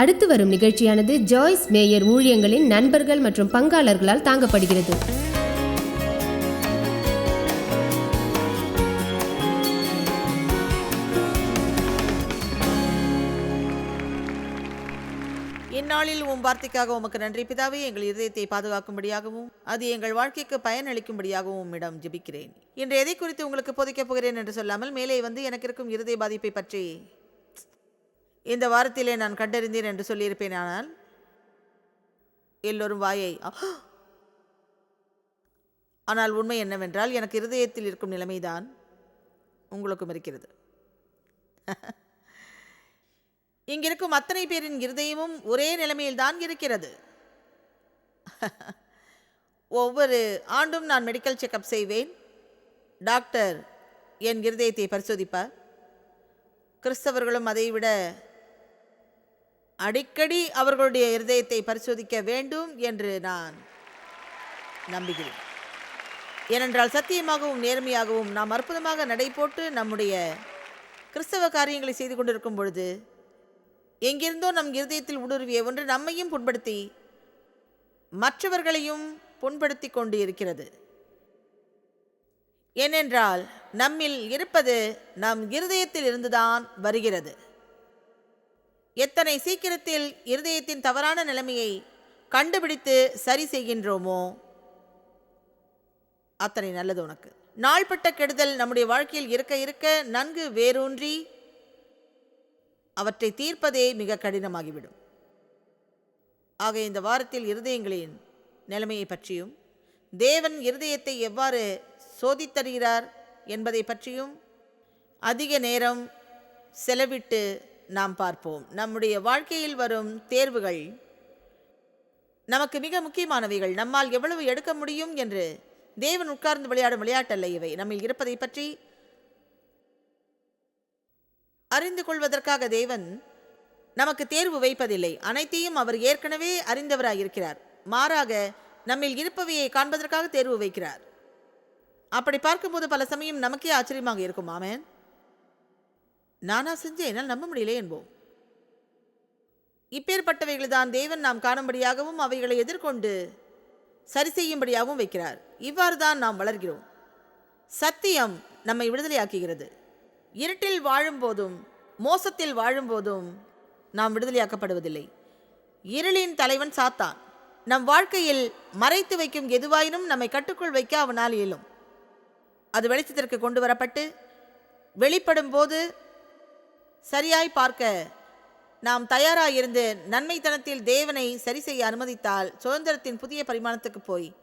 அடுத்து வரும் நிகழ்ச்சியானது ஜாய்ஸ் மேயர் ஊழியங்களின் நண்பர்கள் மற்றும் பங்காளர்களால் தாங்கப்படுகிறது. இந்நாளில் உம் வார்த்தைக்காக உமக்கு நன்றி. பிதாவே எங்கள் இதயத்தை பாதுகாக்கும்படியாகவும் அது எங்கள் வாழ்க்கைக்கு பயனளிக்கும்படியாகவும் உம்மிடம் ஜெபிக்கிறேன். இன்று எதை குறித்து உங்களுக்கு போதிக்கப் போகிறேன் என்று சொல்லாமல் மேலே வந்து எனக்கு இருக்கும் இருதய பாதிப்பை பற்றி இந்த வாரத்திலே நான் கண்டறிந்தேன் என்று சொல்லியிருப்பேன் ஆனால் எல்லோரும் வாயை ஆனால் உண்மை என்னவென்றால் எனக்கு இருதயத்தில் இருக்கும் நிலைமைதான் உங்களுக்கும் இருக்கிறது. இங்கிருக்கும் அத்தனை பேரின் இருதயமும் ஒரே நிலைமையில் தான் இருக்கிறது. ஒவ்வொரு ஆண்டும் நான் மெடிக்கல் செக்கப் செய்வேன். டாக்டர் என் இருதயத்தை பரிசோதிப்பார். கிறிஸ்தவர்களும் அதைவிட அடிக்கடி அவர்களுடைய இருதயத்தை பரிசோதிக்க வேண்டும் என்று நான் நம்புகிறேன். ஏனென்றால் சத்தியமாகவும் நேர்மையாகவும் நாம் அற்புதமாக நடை போட்டு நம்முடைய கிறிஸ்தவ காரியங்களை செய்து கொண்டிருக்கும் பொழுது எங்கிருந்தோ நம் இருதயத்தில் ஊடுருவிய ஒன்று நம்மையும் புண்படுத்தி மற்றவர்களையும் புண்படுத்தி கொண்டு இருக்கிறது. ஏனென்றால் நம்மில் இருப்பது நம் இருதயத்தில் இருந்துதான் வருகிறது. எத்தனை சீக்கிரத்தில் இருதயத்தின் தவறான நிலைமையை கண்டுபிடித்து சரி செய்கின்றோமோ? அத்தனை நல்லது உனக்கு. நாள்பட்ட கெடுதல் நம்முடைய வாழ்க்கையில் இருக்க இருக்க நன்கு வேரூன்றி அவற்றை தீர்ப்பதே மிக கடினமாகிவிடும். ஆக இந்த வாரத்தில் இருதயங்களின் நிலைமையை பற்றியும் தேவன் இருதயத்தை எவ்வாறு சோதித்தருகிறார் என்பதை பற்றியும் அதிக நேரம் செலவிட்டு நாம் பார்ப்போம். நம்முடைய வாழ்க்கையில் வரும் தேர்வுகள் நமக்கு மிக முக்கியமானவைகள். நம்மால் எவ்வளவு எடுக்க முடியும் என்று தேவன் உட்கார்ந்து விளையாடும் விளையாட்டல்ல இவை. நம்மில் இருப்பதை பற்றி அறிந்து கொள்வதற்காக தேவன் நமக்கு தேர்வு வைப்பதில்லை. அனைத்தையும் அவர் ஏற்கனவே அறிந்தவராயிருக்கிறார். மாறாக நம்மில் இருப்பவையை காண்பதற்காக தேர்வு வைக்கிறார். அப்படி பார்க்கும்போது பல சமயம் நமக்கே ஆச்சரியமாக இருக்கும். ஆமேன். நானா செஞ்சேன் என்னால் நம்ப முடியல என்போம். இப்பேற்பட்டவைகள்தான் தேவன் நாம் காணும்படியாகவும் அவைகளை எதிர்கொண்டு சரி செய்யும்படியாகவும் வைக்கிறார். இவ்வாறு தான் நாம் வளர்கிறோம். சத்தியம் நம்மை விடுதலையாக்குகிறது. இருட்டில் வாழும்போதும் மோசத்தில் வாழும்போதும் நாம் விடுதலையாக்கப்படுவதில்லை. இருளின் தலைவன் சாத்தான். நம் வாழ்க்கையில் மறைத்து வைக்கும் எதுவாயினும் நம்மை கட்டுக்குள் வைக்க அவனால் இயலும். அது வெளிச்சத்திற்கு கொண்டு வரப்பட்டு வெளிப்படும் போது சரியாய் பார்க்க. நாம் தயாராயிருந்து நன்மைத்தனத்தில் தேவனை சரி செய்ய அனுமதித்தால் சுதந்திரத்தின் புதிய பரிமாணத்துக்கு போய்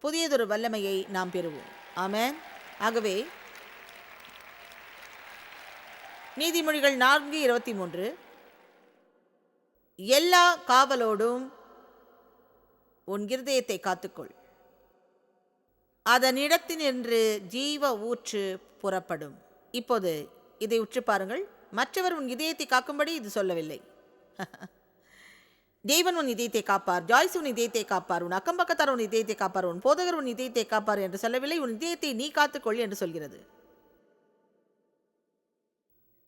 புதியதொரு வல்லமையை நாம் பெறுவோம். ஆமென். ஆகவே நீதிமொழிகள் நான்கு இருபத்தி மூன்று. எல்லா காவலோடும் உன் இருதயத்தை காத்துக்கொள். அதனிடத்தினின்று ஜீவ ஊற்று புறப்படும். இப்போது இதை உற்று பாருங்கள். மற்றவர் உன் இதயத்தை காக்கும்படி இது சொல்லவில்லை. தேவன் உன் இதயத்தை காப்பார் ஜாய்ஸ் உன் இதயத்தை காப்பார் உன் அக்கம் பக்கத்தார் உன் இதயத்தை காப்பார் உன் போதகர் உன் இதயத்தை காப்பார் என்று சொல்லவில்லை உன் இதயத்தை நீ காத்துக்கொள் என்று சொல்கிறது.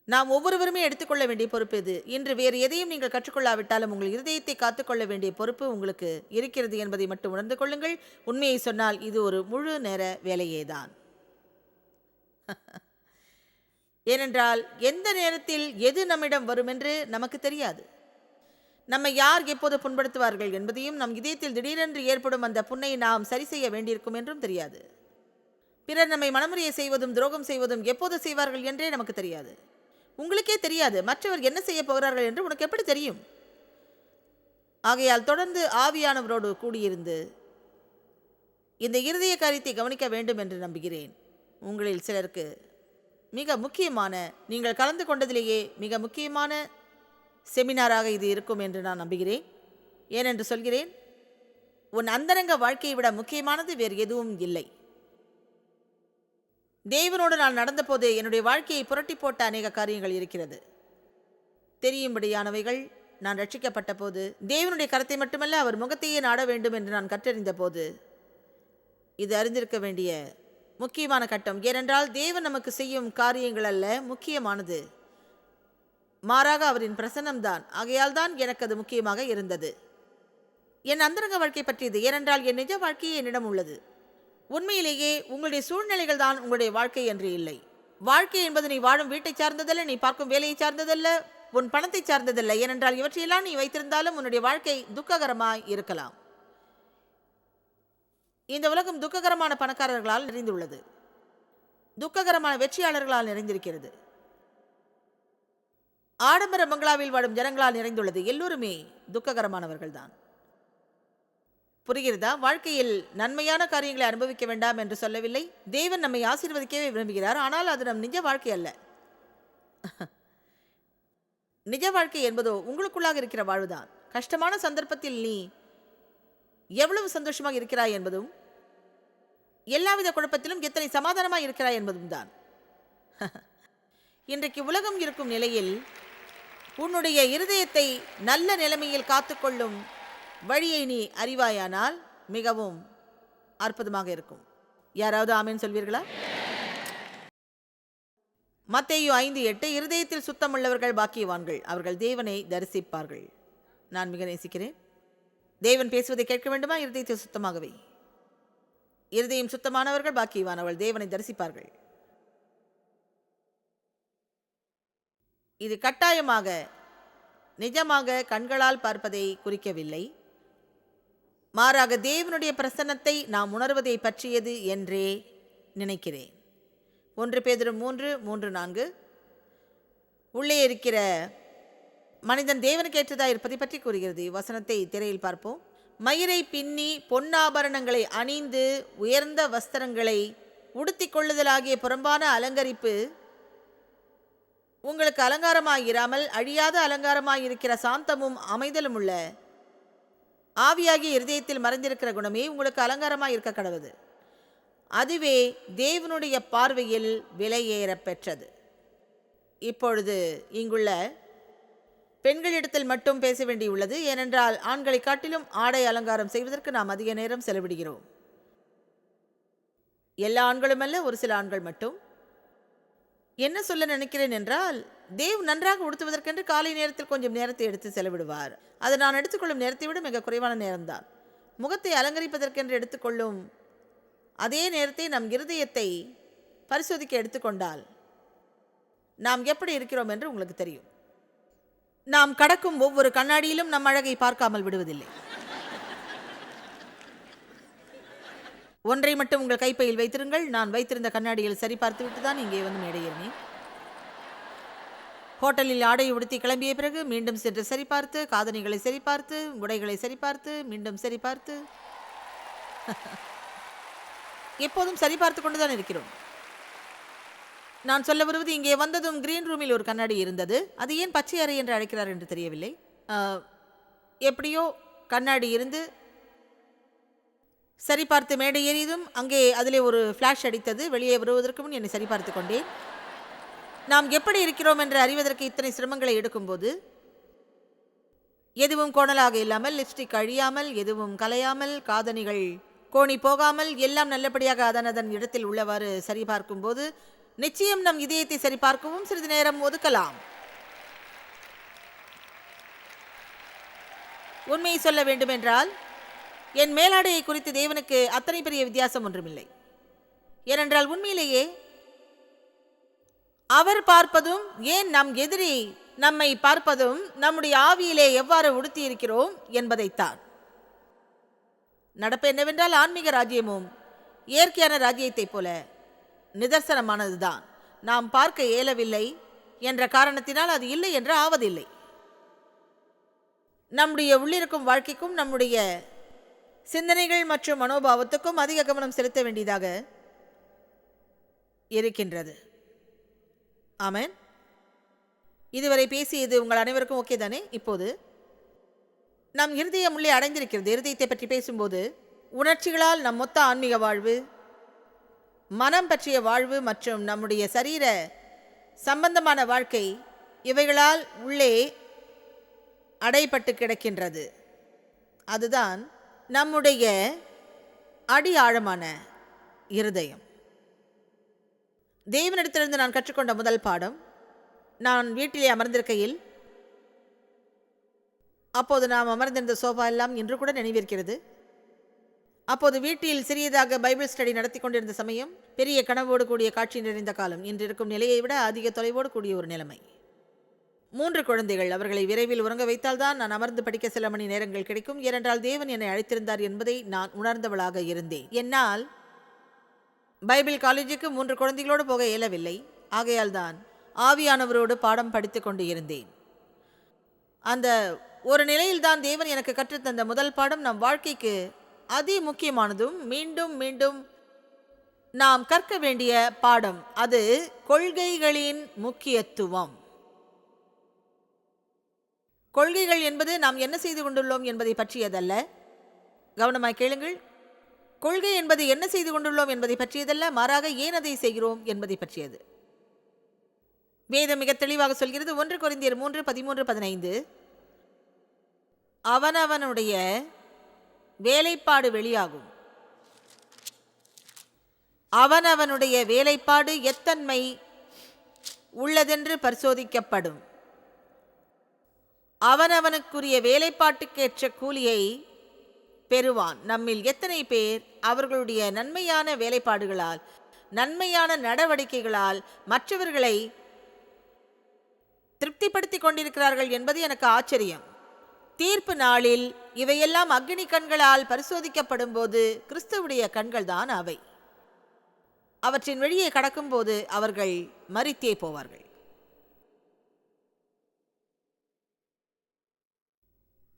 நாம் ஒவ்வொருவருமே எடுத்துக்கொள்ள வேண்டிய பொறுப்பு இது இன்று வேறு எதையும் நீங்கள் கற்றுக்கொள்ளாவிட்டாலும் உங்கள் இருதயத்தை காத்துக்கொள்ள வேண்டிய பொறுப்பு உங்களுக்கு இருக்கிறது என்பதை மட்டும் உணர்ந்து கொள்ளுங்கள். உண்மையை சொன்னால் இது ஒரு முழு நேர வேலையேதான். ஏனென்றால் எந்த நேரத்தில் எது நம்மிடம் வரும் என்று நமக்கு தெரியாது. நம்மை யார் எப்போது புண்படுத்துவார்கள் என்பதையும் நம் இதயத்தில் திடீரென்று ஏற்படும் அந்த புண்ணை நாம் சரி செய்ய வேண்டியிருக்கும் என்றும் தெரியாது. பிறர் நம்மை மனமுறையை செய்வதும் துரோகம் செய்வதும் எப்போது செய்வார்கள் என்றே நமக்கு தெரியாது. உங்களுக்கே தெரியாது மற்றவர் என்ன செய்ய போகிறார்கள் என்று உனக்கு எப்படி தெரியும்? ஆகையால் தொடர்ந்து ஆவியானவரோடு கூடியிருந்து இந்த இருதய காரியத்தை கவனிக்க வேண்டும் என்று நம்புகிறேன். உங்களில் சிலருக்கு மிக முக்கியமான நீங்கள் கலந்து கொண்டதிலேயே மிக முக்கியமான செமினாராக இது இருக்கும் என்று நான் நம்புகிறேன். ஏனென்று சொல்கிறேன் உன் அந்தரங்க வாழ்க்கையை விட முக்கியமானது வேறு எதுவும் இல்லை. தேவனோடு நான் நடந்தபோது என்னுடைய வாழ்க்கையை புரட்டி போட்ட அநேக காரியங்கள் இருக்கிறது. தெரியும்படியானவைகள் நான் ரட்சிக்கப்பட்ட போது தேவனுடைய கரத்தை மட்டுமல்ல அவர் முகத்தையே நாட வேண்டும் என்று நான் கற்றறிந்த போது இது அறிந்திருக்க வேண்டிய முக்கியமான கட்டம். ஏனென்றால் தேவன் நமக்கு செய்யும் காரியங்கள் அல்ல முக்கியமானது. மாறாக அவரின் பிரசன்னம்தான். ஆகையால் தான் எனக்கு அது முக்கியமாக இருந்தது. என் அந்தரங்க வாழ்க்கை பற்றியது. ஏனென்றால் என் நிஜ வாழ்க்கையே என்னிடம் உள்ளது. உண்மையிலேயே உங்களுடைய சூழ்நிலைகள் தான் உங்களுடைய வாழ்க்கை என்று இல்லை. வாழ்க்கை என்பது நீ வாழும் வீட்டை சார்ந்ததல்ல நீ பார்க்கும் வேலையை சார்ந்ததல்ல உன் பணத்தை சார்ந்ததல்ல. ஏனென்றால் இவற்றையெல்லாம் நீ வைத்திருந்தாலும் உன்னுடைய வாழ்க்கை துக்ககரமாய் இருக்கலாம். இந்த உலகம் துக்ககரமான பணக்காரர்களால் நிறைந்துள்ளது. துக்ககரமான வெற்றியாளர்களால் நிறைந்திருக்கிறது. ஆடம்பர பங்களாவில் வாழும் ஜனங்களால் நிறைந்துள்ளது எல்லோருமே துக்ககரமானவர்கள்தான். புரிகிறதா? வாழ்க்கையில் நன்மையான காரியங்களை அனுபவிக்க வேண்டாம் என்று சொல்லவில்லை. தேவன் நம்மை ஆசீர்வதிக்கவே விரும்புகிறார். ஆனால் அது நம் நிஜ வாழ்க்கை அல்ல. நிஜ வாழ்க்கை என்பதோ உங்களுக்குள்ளாக இருக்கிற வாழ்வுதான். கஷ்டமான சந்தர்ப்பத்தில் நீ எவ்வளவு சந்தோஷமாக இருக்கிறாய் என்பதும் எல்லாவித குழப்பத்திலும் எத்தனை சமாதானமாக இருக்கிறாய் என்பதும் தான் இன்றைக்கு உலகம் இருக்கும் நிலையில் உன்னுடைய இருதயத்தை நல்ல நிலைமையில் காத்துக்கொள்ளும் வழியை நீ அறிவாயானால் மிகவும் அற்புதமாக இருக்கும். யாராவது ஆமேன் சொல்வீர்களா? மத்தையோ ஐந்து எட்டு இருதயத்தில் சுத்தமுள்ளவர்கள் பாக்கியவான்கள் அவர்கள் தேவனை தரிசிப்பார்கள். நான் மிக நேசிக்கிறேன். தேவன் பேசுவதை கேட்க வேண்டுமா? இருதயத்தை சுத்தமாகவே. இருதயம் சுத்தமானவர்கள் பாக்கியவானவர்கள் தேவனை தரிசிப்பார்கள். இது கட்டாயமாக நிஜமாக கண்களால் பார்ப்பதை குறிக்கவில்லை. மாறாக தேவனுடைய பிரசன்னத்தை நாம் உணர்வதை பற்றியது என்றே நினைக்கிறேன். ஒன்று பேதரும் மூன்று மூன்று நான்கு. உள்ளே இருக்கிற மனிதன் தேவனுக்கு ஏற்றதாக இருப்பதை பற்றி கூறுகிறது. வசனத்தை திரையில் பார்ப்போம். மயிரை பின்னி பொன்னாபரணங்களை அணிந்து உயர்ந்த வஸ்திரங்களை உடுத்திக் கொள்ளுதலாகிய புறம்பான அலங்கரிப்பு உங்களுக்கு அலங்காரமாயிராமல் அழியாத அலங்காரமாயிருக்கிற சாந்தமும் அமைதலும் உள்ள ஆவியாகிய இருதயத்தில் மறைந்திருக்கிற குணமே உங்களுக்கு அலங்காரமாய் இருக்க கடவுது. அதுவே தேவனுடைய பார்வையில் விலையேற பெற்றது. இப்பொழுது இங்குள்ள பெண்களிடத்தில் மட்டும் பேச வேண்டியுள்ளது. ஏனென்றால் ஆண்களை காட்டிலும் ஆடை அலங்காரம் செய்வதற்கு நாம் அதிக நேரம் செலவிடுகிறோம். எல்லா ஆண்களும் அல்ல ஒரு சில ஆண்கள் மட்டும். என்ன சொல்ல நினைக்கிறேன் என்றால் தேவ் நன்றாக உடுத்துவதற்கென்று காலை நேரத்தில் கொஞ்சம் நேரத்தை எடுத்து செலவிடுவார். அது நான் எடுத்துக்கொள்ளும் நேரத்தை விட மிக குறைவான நேரம்தான். முகத்தை அலங்கரிப்பதற்கென்று எடுத்துக்கொள்ளும் அதே நேரத்தை நம் இருதயத்தை பரிசோதிக்க எடுத்துக்கொண்டால் நாம் எப்படி இருக்கிறோம் என்று உங்களுக்கு தெரியும். நாம் கடக்கும் ஒவ்வொரு கண்ணாடியிலும் நம் அழகை பார்க்காமல் விடுவதில்லை. ஒன்றை மட்டும் உங்கள் கைப்பையில் வைத்திருங்கள். நான் வைத்திருந்த கண்ணாடியில் சரி பார்த்துவிட்டு தான் இங்கே வந்து மேடையேறினேன். ஹோட்டலில் ஆடை உடுத்தி கிளம்பிய பிறகு மீண்டும் சென்று சரிபார்த்து காதணிகளை சரிபார்த்து உடைகளை சரிபார்த்து மீண்டும் சரிபார்த்து. எப்போதும் சரிபார்த்து கொண்டுதான் இருக்கிறோம். நான் சொல்ல வருவது இங்கே வந்ததும் கிரீன் ரூமில் ஒரு கண்ணாடி இருந்தது. அது ஏன் பச்சை அறை என்று அழைக்கிறார் என்று தெரியவில்லை. எப்படியோ கண்ணாடி இருந்து சரிபார்த்து மேடை ஏறியதும் அங்கே அதிலே ஒரு ஃப்ளாஷ் அடித்தது. வெளியே வருவதற்கு முன் என்னை சரிபார்த்து கொண்டேன். நாம் எப்படி இருக்கிறோம் என்று அறிவதற்கு இத்தனை சிரமங்களை எடுக்கும்போது எதுவும் கோணலாக இல்லாமல் லிப்ஸ்டிக் அழியாமல் எதுவும் கலையாமல் காதணிகள் கோணி போகாமல் எல்லாம் நல்லபடியாக அதன் அதன் இடத்தில் உள்ளவாறு சரிபார்க்கும்போது நிச்சயம் நம் இதயத்தை சரிபார்க்கவும் சிறிது நேரம் ஒதுக்கலாம். உண்மையை சொல்ல வேண்டுமென்றால் என் மேலாடையை குறித்து தேவனுக்கு அத்தனை பெரிய வித்தியாசம் ஒன்றுமில்லை. ஏனென்றால் உண்மையிலேயே அவர் பார்ப்பதும் ஏன் நம் எதிரி நம்மை பார்ப்பதும் நம்முடைய ஆவியிலே எவ்வாறு உடுத்தி இருக்கிறோம் என்பதைத்தான். நடப்பு என்னவென்றால் ஆன்மீக ராஜ்யமும் இயற்கையான ராஜ்யத்தைப் போல நிதர்சனமானதுதான். நாம் பார்க்க இயலவில்லை என்ற காரணத்தினால் அது இல்லை என்று ஆவதில்லை. நம்முடைய உள்ளிருக்கும் வாழ்க்கைக்கும் நம்முடைய சிந்தனைகள் மற்றும் மனோபாவத்துக்கும் அதிக கவனம் செலுத்த வேண்டியதாக இருக்கின்றது. ஆமன். இதுவரை பேசியது உங்கள் அனைவருக்கும் ஓகே தானே? இப்போது நம் இருதயம் உள்ளே அடைந்திருக்கிறது. இருதயத்தை பற்றி பேசும்போது உணர்ச்சிகளால் நம் மொத்த ஆன்மீக வாழ்வு மனம் பற்றிய வாழ்வு மற்றும் நம்முடைய சரீர சம்பந்தமான வாழ்க்கை இவைகளால் உள்ளே அடைபட்டு கிடக்கின்றது. அதுதான் நம்முடைய அடி ஆழமான இருதயம். தேவனிடத்திலிருந்து நான் கற்றுக்கொண்ட முதல் பாடம் நான் வீட்டிலே அமர்ந்திருக்கையில் அப்போது நாம் அமர்ந்திருந்த சோஃபா எல்லாம் இன்று கூட நினைவிருக்கிறது. அப்போது வீட்டில் சிறியதாக பைபிள் ஸ்டடி நடத்தி கொண்டிருந்த சமயம் பெரிய கனவோடு கூடிய காட்சி நிறைந்த காலம் இன்று இருக்கும் நிலையை விட அதிக தொலைவோடு கூடிய ஒரு நிலைமை. மூன்று குழந்தைகள் அவர்களை விரைவில் உறங்க வைத்தால்தான் நான் அமர்ந்து படிக்க சில மணி நேரங்கள் கிடைக்கும். ஏனென்றால் தேவன் என்னை அழைத்திருந்தார் என்பதை நான் உணர்ந்தவளாக இருந்தேன். என்னால் பைபிள் காலேஜுக்கு மூன்று குழந்தைகளோடு போக இயலவில்லை. ஆகையால் தான் ஆவியானவரோடு பாடம் படித்துக் கொண்டு இருந்தேன். அந்த ஒரு நிலையில்தான் தேவன் எனக்கு கற்றுத்தந்த முதல் பாடம் நம் வாழ்க்கைக்கு அதி முக்கியமானதும் மீண்டும் மீண்டும் நாம் கற்க வேண்டிய பாடம். அது கொள்கைகளின் முக்கியத்துவம். கொள்கைகள் என்பது நாம் என்ன செய்து கொண்டுள்ளோம் என்பதை பற்றியதல்ல. கவனமாய் கேளுங்கள். கொள்கை என்பது என்ன செய்து கொண்டுள்ளோம் என்பதை பற்றியதல்ல. மாறாக ஏன் அதை செய்கிறோம் என்பதை பற்றியது. வேதம் மிக தெளிவாக சொல்கிறது. ஒன்று குறைந்தியர் மூன்று பதிமூன்று பதினைந்து. அவனவனுடைய வேலைப்பாடு வெளியாகும். அவனவனுடைய வேலைப்பாடு எத்தன்மை உள்ளதென்று பரிசோதிக்கப்படும். அவனவனுக்குரிய வேலைப்பாட்டுக்கேற்ற கூலியை பெறுவான். நம்மில் எத்தனை பேர் அவர்களுடைய நன்மையான வேலைப்பாடுகளால் நன்மையான நடவடிக்கைகளால் மற்றவர்களை திருப்திப்படுத்தி கொண்டிருக்கிறார்கள் என்பது எனக்கு ஆச்சரியம். தீர்ப்பு நாளில் இவையெல்லாம் அக்னி கண்களால் பரிசோதிக்கப்படும் போது கிறிஸ்துவுடைய கண்கள்தான் அவை. அவற்றின் வழியே கடக்கும்போது அவர்கள் மறித்தே போவார்கள்.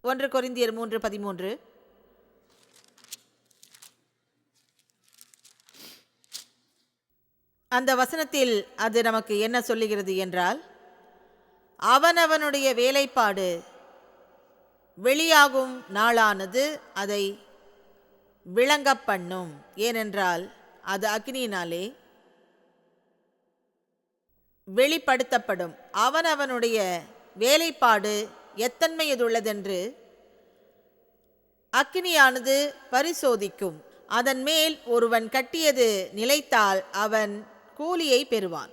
ஒன்று கொரிந்தியர் மூன்று பதிமூன்று. அந்த வசனத்தில் அது நமக்கு என்ன சொல்லுகிறது என்றால் அவனவனுடைய வேலைப்பாடு வெளியாகும் நாளானது அதை விளங்கப்பண்ணும் ஏனென்றால் அது அக்னியினாலே வெளிப்படுத்தப்படும். அவனவனுடைய வேலைப்பாடு எத்தன்மையதுள்ளதென்று அக்னியானது பரிசோதிக்கும். அதன் மேல் ஒருவன் கட்டியது நிலைத்தால் அவன் கூலியை பெறுவான்.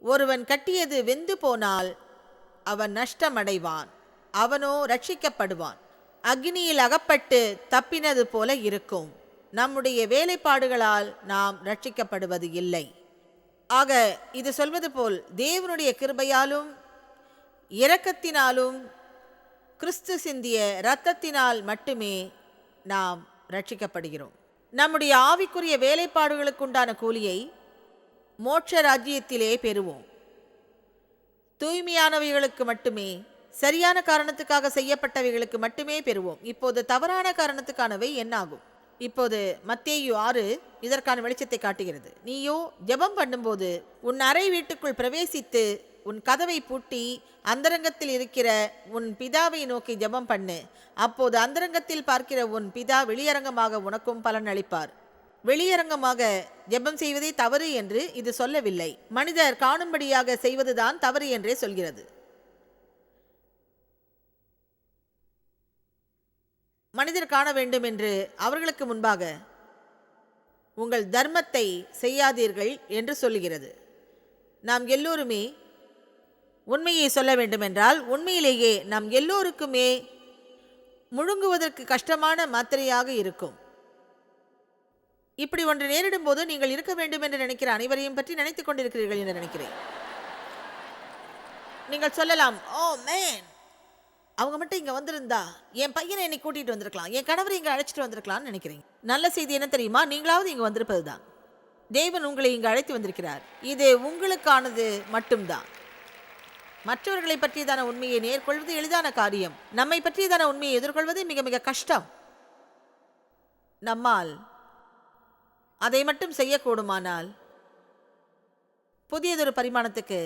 ஒருவன் கட்டியது வெந்து போனால் அவன் நஷ்டமடைவான். அவனோ ரட்சிக்கப்படுவான் அக்னியில் அகப்பட்டு தப்பினது போல இருக்கும். நம்முடைய வேலைப்பாடுகளால் நாம் ரட்சிக்கப்படுவது இல்லை. ஆக இது சொல்வது போல் தேவனுடைய கிருபையாலும் இரக்கத்தினாலும் கிறிஸ்து சிந்திய இரத்தத்தினால் மட்டுமே நாம் ரட்சிக்கப்படுகிறோம் நம்முடைய ஆவிக்குரிய வேலைப்பாடுகளுக்குண்டான கூலியை மோட்ச ராஜ்யத்திலே பெறுவோம். தூய்மையானவைகளுக்கு மட்டுமே சரியான காரணத்துக்காக செய்யப்பட்டவைகளுக்கு மட்டுமே பெறுவோம். இப்போது தவறான காரணத்துக்கானவை என்னாகும்? இப்போது மத்தேயு ஆறு இதற்கான வெளிச்சத்தை காட்டுகிறது. நீயோ ஜெபம் பண்ணும்போது உன் அறை வீட்டுக்குள் பிரவேசித்து உன் கதவை பூட்டி அந்தரங்கத்தில் இருக்கிற உன் பிதாவை நோக்கி ஜெபம் பண்ணு. அப்போது அந்தரங்கத்தில் பார்க்கிற உன் பிதா வெளியரங்கமாக உனக்கும் பலன் அளிப்பார். வெளியரங்கமாக ஜெபம் செய்வதே தவறு என்று இது சொல்லவில்லை. மனிதர் காணும்படியாக செய்வதுதான் தவறு என்றே சொல்கிறது. மனிதர் காண வேண்டும் என்று அவர்களுக்கு முன்பாக உங்கள் தர்மத்தை செய்யாதீர்கள் என்று சொல்லுகிறது. நாம் எல்லோருமே உண்மையை சொல்ல வேண்டுமென்றால் உண்மையிலேயே நாம் எல்லோருக்குமே முழுங்குவதற்கு கஷ்டமான மாத்திரையாக இருக்கும். இப்படி ஒன்று நேரிடும் போது நீங்கள் இருக்க வேண்டும் என்று நினைக்கிற அனைவரையும் பற்றி நினைத்துக் கொண்டிருக்கிறீர்கள் என்று நினைக்கிறேன். நீங்கள் சொல்லலாம் oh, ஓ மேன் அவங்க மட்டும் இங்கே வந்திருந்தா என் பையனை என்னை கூட்டிகிட்டு வந்திருக்கலாம் என் கணவரை இங்கே அழைச்சிட்டு வந்திருக்கலாம்னு நினைக்கிறீங்க. நல்ல செய்தி என்ன தெரியுமா? நீங்களாவது இங்கே வந்திருப்பது தான் தேவன் உங்களை இங்கு அழைத்து வந்திருக்கிறார். இது உங்களுக்கானது மட்டும்தான். மற்றவர்களை பற்றியதான உண்மையை நேர்கொள்வது எளிதான காரியம். நம்மை பற்றியதான உண்மையை எதிர்கொள்வது மிக மிக கஷ்டம். நம்மால் அதை மட்டும் செய்யக்கூடுமானால் புதியதொரு பரிமாணத்துக்கு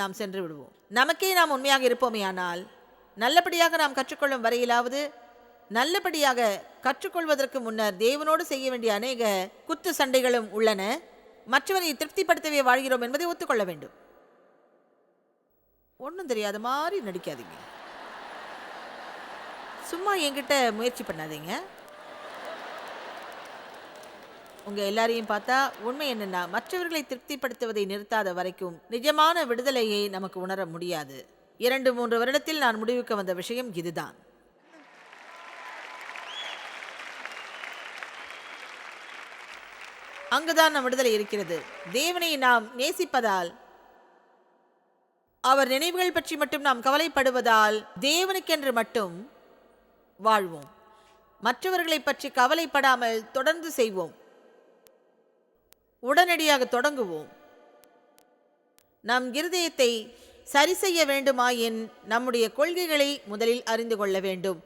நாம் சென்று விடுவோம். நமக்கே நாம் உண்மையாக இருப்போமே ஆனால் நல்லபடியாக நாம் கற்றுக்கொள்ளும் வரையிலாவது நல்லபடியாக கற்றுக்கொள்வதற்கு முன்னர் தேவனோடு செய்ய வேண்டிய அநேக குத்து சண்டைகளும் உள்ளன. மற்றவரை திருப்திப்படுத்தவே வாழ்கிறோம் என்பதை ஒத்துக்கொள்ள வேண்டும். ஒன்றும் தெரியாத மாதிரி நடிக்காதீங்க. சும்மா என்கிட்ட முயற்சி பண்ணாதீங்க. உங்க எல்லாரையும் பார்த்தா உண்மை என்னன்னா மற்றவர்களை திருப்திப்படுத்துவதை நிறுத்தாத வரைக்கும் நிஜமான விடுதலையை நமக்கு உணர முடியாது. இரண்டு மூன்று வருடத்தில் நான் முடிவுக்கு வந்த விஷயம் இதுதான். அங்குதான் நம் விடுதலை இருக்கிறது. தேவனை நாம் நேசிப்பதால் அவர் நினைவுகள் பற்றி மட்டும் நாம் கவலைப்படுவதால் தேவனுக்கென்று மட்டும் வாழ்வோம். மற்றவர்களை பற்றி கவலைப்படாமல் தொடர்ந்து செய்வோம். உடனடியாக தொடங்குவோம். நம் இருதயத்தை சரி செய்ய வேண்டுமாயின் நம்முடைய கொள்கைகளை முதலில் அறிந்து கொள்ள வேண்டும்.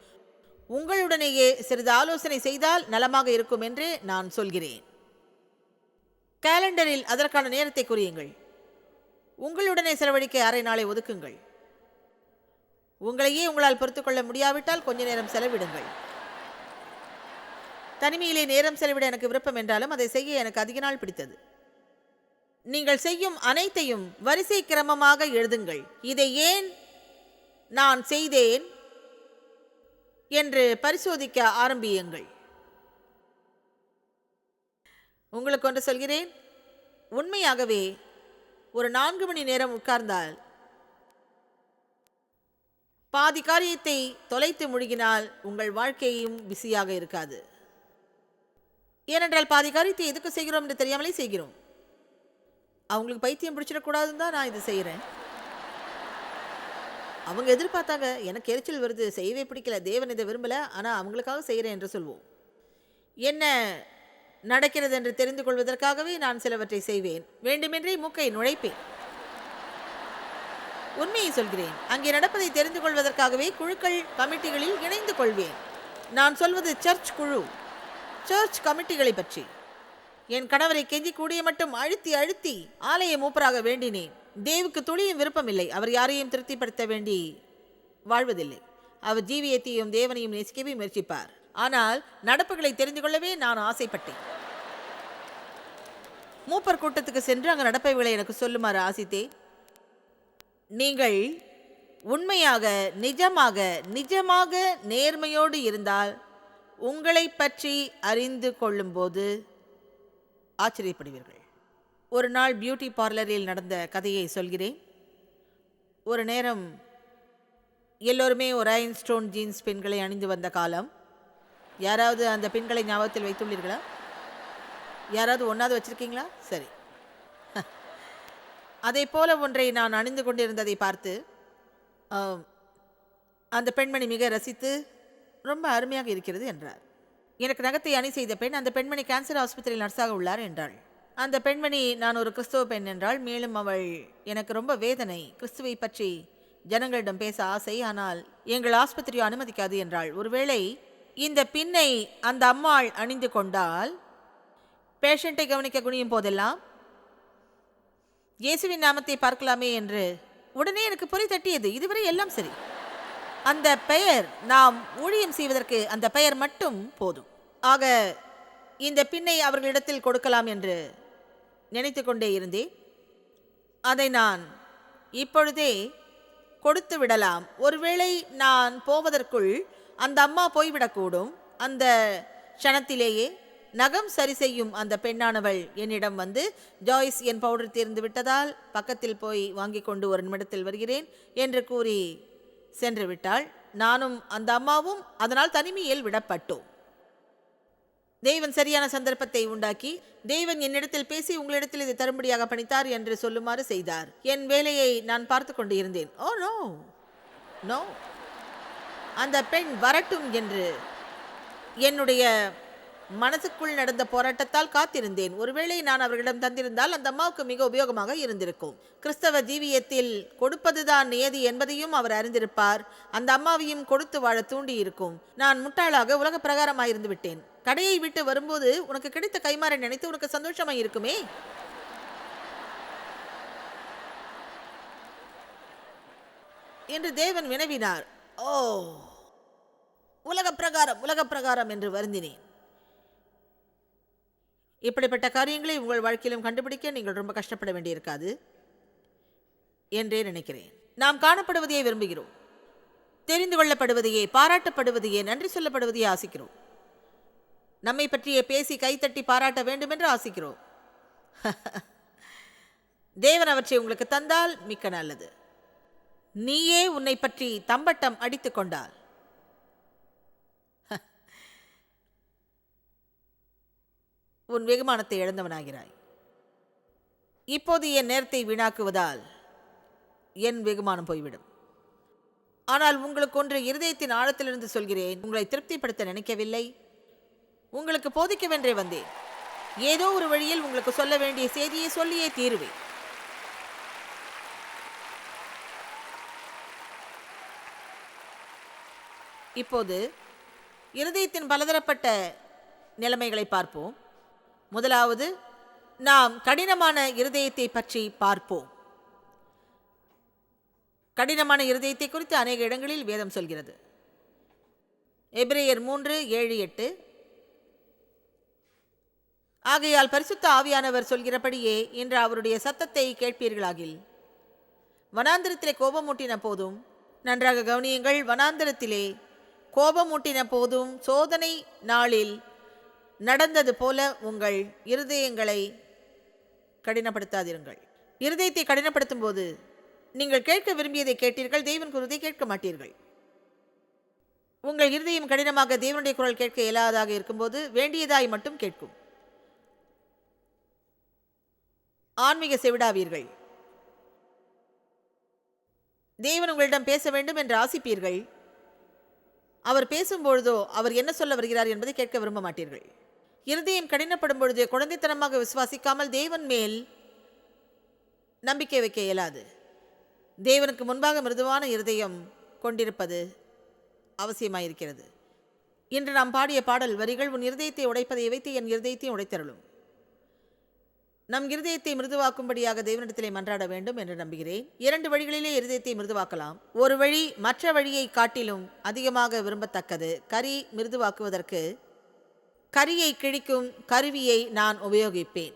உங்களுடனேயே சிறிது ஆலோசனை செய்தால் நலமாக இருக்கும் என்று நான் சொல்கிறேன். கேலண்டரில் அதற்கான நேரத்தை குறியுங்கள். உங்களுடனே செலவழிக்க அரை நாளை ஒதுக்குங்கள். உங்களையே உங்களால் பொறுத்துக்கொள்ள முடியாவிட்டால் கொஞ்ச நேரம் செலவிடுங்கள். தனிமையிலே நேரம் செலவிட எனக்கு விருப்பம் என்றாலும் அதை செய்ய எனக்கு அதிக நாள் பிடித்தது. நீங்கள் செய்யும் அனைத்தையும் வரிசை கிரமமாக எழுதுங்கள். இதை ஏன் நான் செய்தேன் என்று பரிசோதிக்க ஆரம்பியுங்கள். உங்களுக்கு ஒன்று சொல்கிறேன். உண்மையாகவே ஒரு நான்கு மணி நேரம் உட்கார்ந்தால் பாதி காரியத்தை தொலைத்து முழுகினால் உங்கள் வாழ்க்கையும் பிஸியாக இருக்காது. ஏனென்றால் பாதி காரியத்தை எதுக்கு செய்கிறோம் என்று தெரியாமலே செய்கிறோம். அவங்களுக்கு பைத்தியம் பிடிச்சிடக்கூடாதுன்னு தான் நான் இது செய்கிறேன் அவங்க எதிர்பார்த்தாங்க எனக்கு எரிச்சல் வருது செய்யவே பிடிக்கல தேவன் இதை விரும்பலை ஆனால் அவங்களுக்காக செய்கிறேன் என்று சொல்வோம். என்ன நடக்கிறது என்று தெரிந்து கொள்வதற்காகவே நான் சிலவற்றை செய்வேன். வேண்டுமென்றே மூக்கை நுழைப்பேன். உண்மையை சொல்கிறேன். அங்கே நடப்பதை தெரிந்து கொள்வதற்காகவே குழுக்கள் கமிட்டிகளில் இணைந்து கொள்வேன். நான் சொல்வது சர்ச் குழு. சர்ச் கமிட்டிகளை பற்றி. என் கணவரை கெஞ்சி கூடிய மட்டும் அழுத்தி அழுத்தி ஆலய மூப்பராக வேண்டினேன். தேவுக்கு துளியும் விருப்பமில்லை. அவர் யாரையும் திருப்திப்படுத்த வேண்டி வாழ்வதில்லை. அவர் ஜீவியத்தையும் தேவனையும் நேசிக்கவே முயற்சிப்பார். ஆனால் நடப்புகளை தெரிந்து கொள்ளவே நான் ஆசைப்பட்டேன். மூப்பர் கூட்டத்துக்கு சென்று அங்கு நடப்பவைகளை எனக்கு சொல்லுமாறு ஆசித்தே நீங்கள் உண்மையாக நிஜமாக நிஜமாக நேர்மையோடு இருந்தால் உங்களை பற்றி அறிந்து கொள்ளும்போது ஆச்சரியப்படுவீர்கள். ஒரு நாள் பியூட்டி பார்லரில் நடந்த கதையை சொல்கிறேன். ஒரு நேரம் எல்லோருமே ஒரு ஐன்ஸ்டோன் ஜீன்ஸ் பெண்களை அணிந்து வந்த காலம். யாராவது அந்த பெண்களை ஞாபகத்தில் வைத்துள்ளீர்களா? யாராவது ஒன்றாவது வச்சுருக்கீங்களா? சரி. அதே போல ஒன்றை நான் அணிந்து கொண்டிருந்ததை பார்த்து அந்த பெண்மணி மிக ரசித்து ரொம்ப அருமையாக இருக்கிறது என்றார். எனக்கு நகத்தை அணி செய்த பெண் அந்த பெண்மணி கேன்சர் ஆஸ்பத்திரியில் நர்ஸாக உள்ளார் என்றாள். அந்த பெண்மணி நான் ஒரு கிறிஸ்துவ பெண் என்றால் மேலும் அவள் எனக்கு ரொம்ப வேதனை. கிறிஸ்துவை பற்றி ஜனங்களிடம் பேச ஆசை. ஆனால் எங்கள் ஆஸ்பத்திரியோ அனுமதிக்காது என்றாள். ஒருவேளை இந்த பின்னை அந்த அம்மாள் அணிந்து கொண்டால் பேஷண்ட்டை கவனிக்க குனியும் போதெல்லாம் இயேசுவின் நாமத்தை பார்க்கலாமே என்று உடனே எனக்கு பொறி தட்டியது. இதுவரை எல்லாம் சரி. அந்த பெயர் நாம் ஊழியம் செய்வதற்கு அந்த பெயர் மட்டும் போதும். ஆக இந்த பின்னை அவர்களிடத்தில் கொடுக்கலாம் என்று நினைத்து கொண்டே இருந்தேன். அதை நான் இப்பொழுதே கொடுத்து விடலாம். ஒருவேளை நான் போவதற்குள் அந்த அம்மா போய்விடக்கூடும். அந்த க்ஷணத்திலேயே நகம் சரி செய்யும் அந்த பெண்ணானவள் என்னிடம் வந்து ஜாய்ஸ் என் பவுடர் தீர்ந்து விட்டதால் பக்கத்தில் போய் வாங்கி கொண்டு ஒரு நிமிடத்தில் வருகிறேன் என்று கூறி சென்று விட்டாள். நானும் அந்த அம்மாவும் அதனால் தனிமையில் விடப்பட்டோம். தேவன் சரியான சந்தர்ப்பத்தை உண்டாக்கி தேவன் என்னிடத்தில் பேசி உங்களிடத்தில் இதை தரும்படியாக பணித்தார் என்று சொல்லுமாறு செய்தார். என் வேலையை நான் பார்த்து கொண்டு இருந்தேன் ஓ நோ. நோ. அந்த பெண் வரட்டும் என்று என்னுடைய மனசுக்குள் நடந்த போராட்டத்தால் காத்திருந்தேன். ஒருவேளை நான் அவர்களிடம் தந்திருந்தால் அந்த அம்மாவுக்கு மிக உபயோகமாக இருந்திருக்கும். கிறிஸ்தவ ஜீவியத்தில் கொடுப்பதுதான் நியதி என்பதையும் அவர் அறிந்திருப்பார். அந்த அம்மாவையும் கொடுத்து வாழ தூண்டி இருக்கும் நான் முட்டாளாக உலக பிரகாரமாயிருந்து விட்டேன் கடையை விட்டு வரும்போது உனக்கு கிடைத்த கைமாறை நினைத்து உனக்கு சந்தோஷமா இருக்குமே? என்று தேவன் வினவினார். ஓ உலக பிரகாரம் உலக பிரகாரம் என்று வருந்தினேன். இப்படிப்பட்ட காரியங்களை உங்கள் வாழ்க்கையிலும் கண்டுபிடிக்க நீங்கள் ரொம்ப கஷ்டப்பட வேண்டியிருக்காது என்றே நினைக்கிறேன். நாம் காணப்படுவதையே விரும்புகிறோம். தெரிந்து கொள்ளப்படுவதையே பாராட்டப்படுவதையே நன்றி சொல்லப்படுவதையே ஆசிக்கிறோம். நம்மை பற்றிய பேசி கைத்தட்டி பாராட்ட வேண்டுமென்று ஆசிக்கிறோம். தேவன் அவற்றை உங்களுக்கு தந்தால் மிக்க நல்லது. நீயே உன்னை பற்றி தம்பட்டம் அடித்து கொண்டால். உன் வெகுமானத்தை இழந்தவனாகிறாய். இப்போது என் நேரத்தை வீணாக்குவதால் என் வெகுமானம் போய்விடும். ஆனால் உங்களுக்கு ஒன்று இருதயத்தின் ஆழத்திலிருந்து சொல்கிறேன். உங்களை திருப்திப்படுத்த நினைக்கவில்லை. உங்களுக்கு போதிக்கவென்றே வந்தேன். ஏதோ ஒரு வழியில் உங்களுக்கு சொல்ல வேண்டிய செய்தியை சொல்லியே தீருவேன். இப்போது இருதயத்தின் பலதரப்பட்ட நிலைமைகளை பார்ப்போம். முதலாவது நாம் கடினமான இருதயத்தை பற்றி பார்ப்போம். கடினமான இருதயத்தை குறித்து அநேக இடங்களில் வேதம் சொல்கிறது. எபிரேயர் மூன்று ஏழு எட்டு. ஆகையால் பரிசுத்த ஆவியானவர் சொல்கிறபடியே இன்று அவருடைய சத்தத்தை கேட்பீர்களாகில். வனாந்திரத்திலே கோபமூட்டின போதும் நன்றாக கவனியுங்கள் வனாந்திரத்திலே கோபமூட்டின போதும் சோதனை நாளில் நடந்தது போல உங்கள் இருதயங்களை கடினப்படுத்தாதிருங்கள். இருதயத்தை கடினப்படுத்தும் போது நீங்கள் கேட்க விரும்பியதை கேட்டீர்கள் தெய்வன் குருதை கேட்க மாட்டீர்கள். உங்கள் இருதயம் கடினமாக தேவனுடைய குரல் கேட்க இயலாததாக இருக்கும்போது வேண்டியதாய் மட்டும் கேட்கும். ஆன்மீக செவிடாவீர்கள். தேவன் உங்களிடம் பேச வேண்டும் என்று ஆசிப்பீர்கள். அவர் பேசும்பொழுதோ அவர் என்ன சொல்ல வருகிறார் என்பதை கேட்க விரும்ப மாட்டீர்கள். இருதயம் கடினப்படும் பொழுது குழந்தைத்தனமாக விசுவாசிக்காமல் தேவன் மேல் நம்பிக்கை வைக்க இயலாது. தேவனுக்கு முன்பாக மிருதுவான இருதயம் கொண்டிருப்பது அவசியமாயிருக்கிறது. இன்று நாம் பாடிய பாடல் வரிகள் உன் இருதயத்தை உடைப்பதை வைத்து என் இருதயத்தையும் உடைத்தருளும். நம் இருதயத்தை மிருதுவாக்கும்படியாக தேவனிடத்திலே மன்றாட வேண்டும் என்று நம்புகிறேன். இரண்டு வழிகளிலே இருதயத்தை மிருதுவாக்கலாம். ஒரு வழி மற்ற வழியை காட்டிலும் அதிகமாக விரும்பத்தக்கது. கரி மிருதுவாக்குவதற்கு கரியை கிழிக்கும் கருவியை நான் உபயோகிப்பேன்.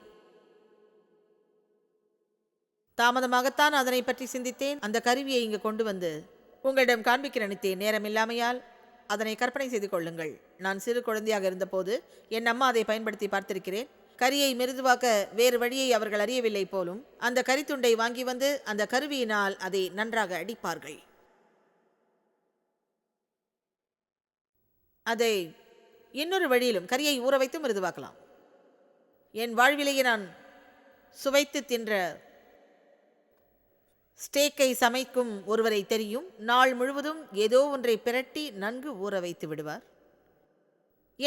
தாமதமாகத்தான் அதனை பற்றி சிந்தித்தேன். அந்த கருவியை இங்கு கொண்டு வந்து உங்களிடம் காண்பிக்க நினைத்தேன் நேரம் இல்லாமையால் அதனை கற்பனை செய்து கொள்ளுங்கள். நான் சிறு குழந்தையாக இருந்தபோது என் அம்மா அதை பயன்படுத்தி பார்த்திருக்கிறேன். கரியை மிருதுவாக்க வேறு வழியை அவர்கள் அறியவில்லை போலும் அந்த கரித்துண்டை வாங்கி வந்து அந்த கருவியினால் அதை நன்றாக அடிப்பார்கள். அதை இன்னொரு வழியிலும் கரியை ஊற வைத்து மிருதுவாக்கலாம் என் வாழ்விலேயே நான் சுவைத்து தின்ற ஸ்டேக்கை சமைக்கும் ஒருவரை தெரியும். நாள் முழுவதும் ஏதோ ஒன்றை பிரட்டி நன்கு ஊற வைத்து விடுவார்.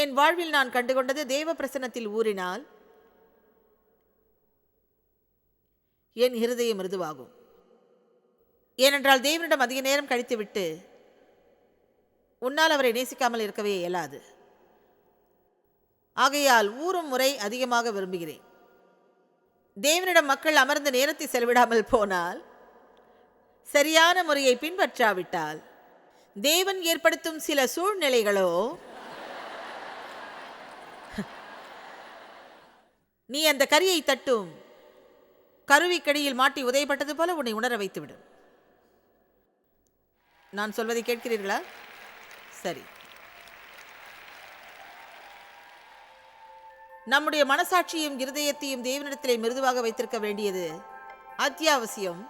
என் வாழ்வில் நான் கண்டுகொண்டது தேவ பிரசன்னத்தில் ஊறினால் என் இருதயம் மிருதுவாகும். ஏனென்றால் தேவனிடம் அதிக நேரம் கழித்துவிட்டு உன்னால் அவரை நேசிக்காமல் இருக்கவே இயலாது. ஆகையால் ஊறும் முறை அதிகமாக விரும்புகிறேன். தேவனிடம் மக்கள் அமர்ந்த நேரத்தை செலவிடாமல் போனால் சரியான முறையை பின்பற்றாவிட்டால் தேவன் ஏற்படுத்தும் சில சூழ்நிலைகளோ நீ அந்த கரியை தட்டும் கருவிக்கடியில் மாட்டி உதயப்பட்டது போல உன்னை உணர வைத்துவிடும் நான் சொல்வதை கேட்கிறீர்களா? சரி. நம்முடைய மனசாட்சியும் இருதயத்தையும் தேவனிடத்திலே மிருதுவாக வைத்திருக்க வேண்டியது அத்தியாவசியம்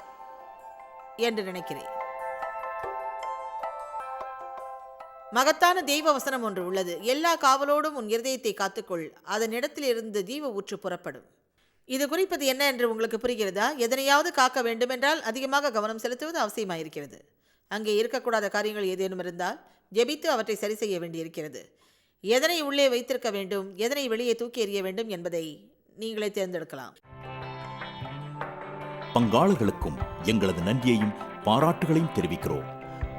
என்று நினைக்கிறேன். மகத்தான தெய்வ வசனம் ஒன்று உள்ளது. எல்லா காவலோடும் உன் இருதயத்தை காத்துக்கொள். அதன் இடத்திலிருந்து தீப ஊற்று புறப்படும். இது குறிப்பது என்ன என்று உங்களுக்கு புரிகிறதா? எதனையாவது காக்க வேண்டுமென்றால் அதிகமாக கவனம் செலுத்துவது அவசியமாயிருக்கிறது. அங்கே இருக்கக்கூடாத காரியங்கள் ஏதேனும் இருந்தால் ஜெபித்து அவற்றை சரி செய்ய வேண்டியிருக்கிறது. எதனை உள்ளே வைத்திருக்க வேண்டும்? எதனை வெளியே தூக்கி எறிய வேண்டும் என்பதை நீங்களே தேர்ந்தெடுக்கலாம். பங்காளர்களுக்கும் எங்களது நன்றியையும் பாராட்டுகளையும் தெரிவிக்கிறோம்.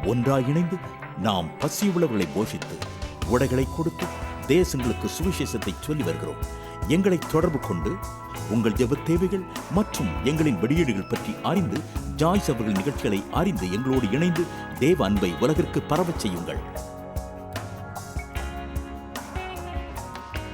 ஒன்றாக இணைந்து நாம் பசியுள்ளவர்களை போஷித்து உடைகளை கொடுத்து தேசங்களுக்கு சுவிசேஷத்தை சொல்லி வருகிறோம். எங்களை தொடர்பு கொண்டு உங்கள் ஜெப தேவைகள் மற்றும் எங்களின் வெளியீடுகள் பற்றி அறிந்து ஜாய்ஸ் அவர்கள் நிகழ்ச்சிகளை அறிந்து எங்களோடு இணைந்து தேவ அன்பை உலகிற்கு பரவச் செய்யுங்கள்.